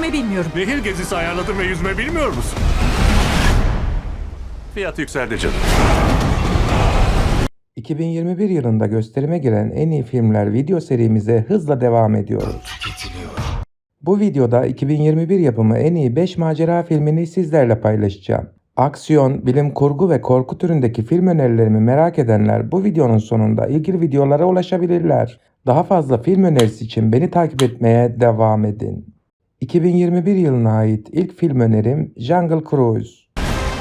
yüzme bilmiyorum. Nehir gezisi ayarladın ve yüzme bilmiyor musun? Fiyat yükseldi canım. 2021 yılında gösterime giren en iyi filmler video serimize hızla devam ediyoruz. Bu videoda 2021 yapımı en iyi 5 macera filmini sizlerle paylaşacağım. Aksiyon, bilim kurgu ve korku türündeki film önerilerimi merak edenler bu videonun sonunda ilgili videolara ulaşabilirler. Daha fazla film önerisi için beni takip etmeye devam edin. 2021 yılına ait ilk film önerim Jungle Cruise.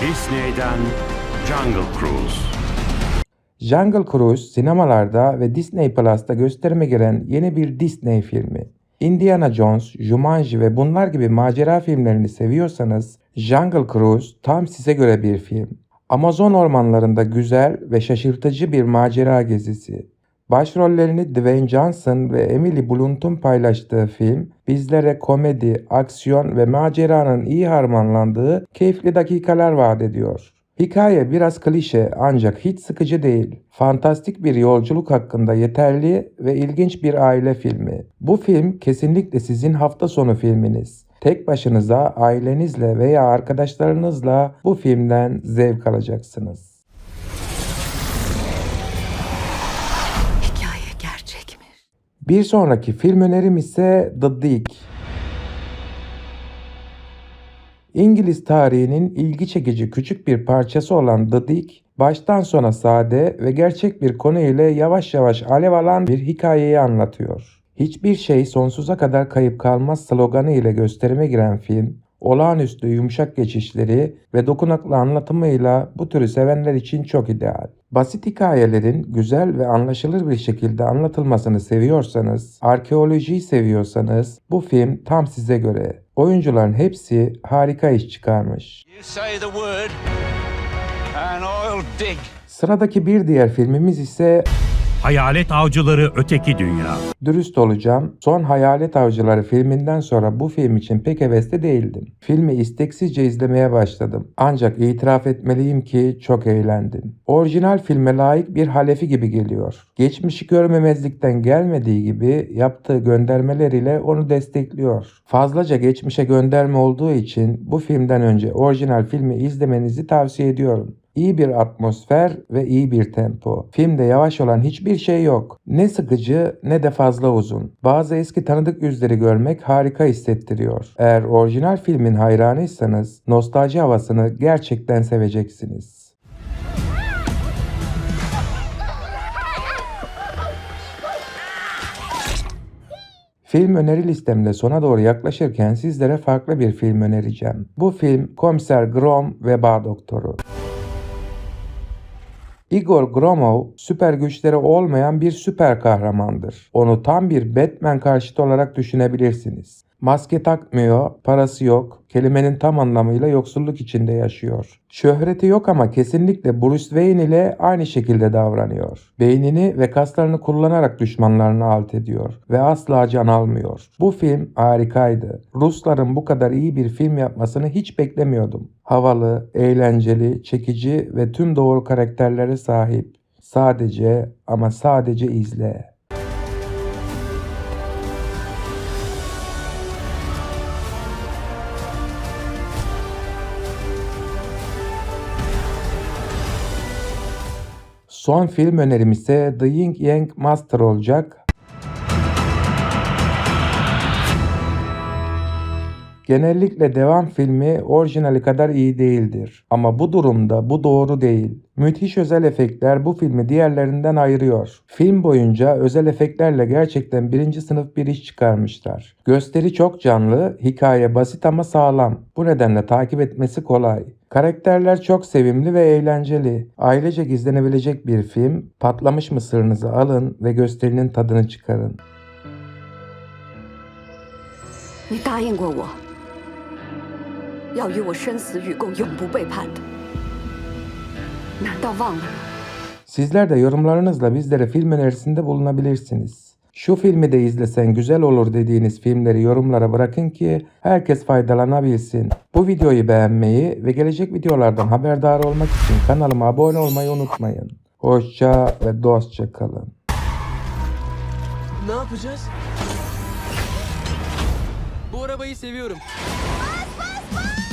Disney'den Jungle Cruise. Jungle Cruise sinemalarda ve Disney Plus'ta gösterime giren yeni bir Disney filmi. Indiana Jones, Jumanji ve bunlar gibi macera filmlerini seviyorsanız Jungle Cruise tam size göre bir film. Amazon ormanlarında güzel ve şaşırtıcı bir macera gezisi. Başrollerini Dwayne Johnson ve Emily Blunt'un paylaştığı film bizlere komedi, aksiyon ve maceranın iyi harmanlandığı keyifli dakikalar vaat ediyor. Hikaye biraz klişe ancak hiç sıkıcı değil. Fantastik bir yolculuk hakkında yeterli ve ilginç bir aile filmi. Bu film kesinlikle sizin hafta sonu filminiz. Tek başınıza, ailenizle veya arkadaşlarınızla bu filmden zevk alacaksınız. Bir sonraki film önerim ise The Dig. İngiliz tarihinin ilgi çekici küçük bir parçası olan The Dig, baştan sona sade ve gerçek bir konu ile yavaş yavaş alev alan bir hikayeyi anlatıyor. Hiçbir şey sonsuza kadar kayıp kalmaz sloganı ile gösterime giren film, olağanüstü yumuşak geçişleri ve dokunaklı anlatımıyla bu türü sevenler için çok ideal. Basit hikayelerin güzel ve anlaşılır bir şekilde anlatılmasını seviyorsanız, arkeolojiyi seviyorsanız bu film tam size göre. Oyuncuların hepsi harika iş çıkarmış. Sıradaki bir diğer filmimiz ise Hayalet Avcıları Öteki Dünya. Dürüst olacağım. Son Hayalet Avcıları filminden sonra bu film için pek hevesli değildim. Filmi isteksizce izlemeye başladım. Ancak itiraf etmeliyim ki çok eğlendim. Orijinal filme layık bir halefi gibi geliyor. Geçmişi görmemezlikten gelmediği gibi yaptığı göndermeler ile onu destekliyor. Fazlaca geçmişe gönderme olduğu için bu filmden önce orijinal filmi izlemenizi tavsiye ediyorum. İyi bir atmosfer ve iyi bir tempo. Filmde yavaş olan hiçbir şey yok. Ne sıkıcı ne de fazla uzun. Bazı eski tanıdık yüzleri görmek harika hissettiriyor. Eğer orijinal filmin hayranıysanız nostalji havasını gerçekten seveceksiniz. Film öneri listemde sona doğru yaklaşırken sizlere farklı bir film önereceğim. Bu film Komiser Grom ve Bağ Doktoru. Igor Gromov süper güçleri olmayan bir süper kahramandır. Onu tam bir Batman karşıtı olarak düşünebilirsiniz. Maske takmıyor, parası yok, kelimenin tam anlamıyla yoksulluk içinde yaşıyor. Şöhreti yok ama kesinlikle Bruce Wayne ile aynı şekilde davranıyor. Beynini ve kaslarını kullanarak düşmanlarını alt ediyor ve asla can almıyor. Bu film harikaydı. Rusların bu kadar iyi bir film yapmasını hiç beklemiyordum. Havalı, eğlenceli, çekici ve tüm doğru karakterlere sahip. Sadece ama sadece izle. Son film önerim ise The Yin Yang Master olacak. Genellikle devam filmi orijinali kadar iyi değildir. Ama bu durumda bu doğru değil. Müthiş özel efektler bu filmi diğerlerinden ayırıyor. Film boyunca özel efektlerle gerçekten birinci sınıf bir iş çıkarmışlar. Gösteri çok canlı, hikaye basit ama sağlam. Bu nedenle takip etmesi kolay. Karakterler çok sevimli ve eğlenceli. Ailece izlenebilecek bir film. Patlamış mısırınızı alın ve gösterinin tadını çıkarın. 你答应过我， 要与我生死与共，永不背叛的。难道忘了吗？ Sizler de yorumlarınızla bizlere film önerisinde bulunabilirsiniz. Şu filmi de izlesen güzel olur dediğiniz filmleri yorumlara bırakın ki herkes faydalanabilsin. Bu videoyu beğenmeyi ve gelecek videolardan haberdar olmak için kanalıma abone olmayı unutmayın. Hoşça ve dostça kalın. Ne yapacağız? Bu Bu arabayı seviyorum. Woo!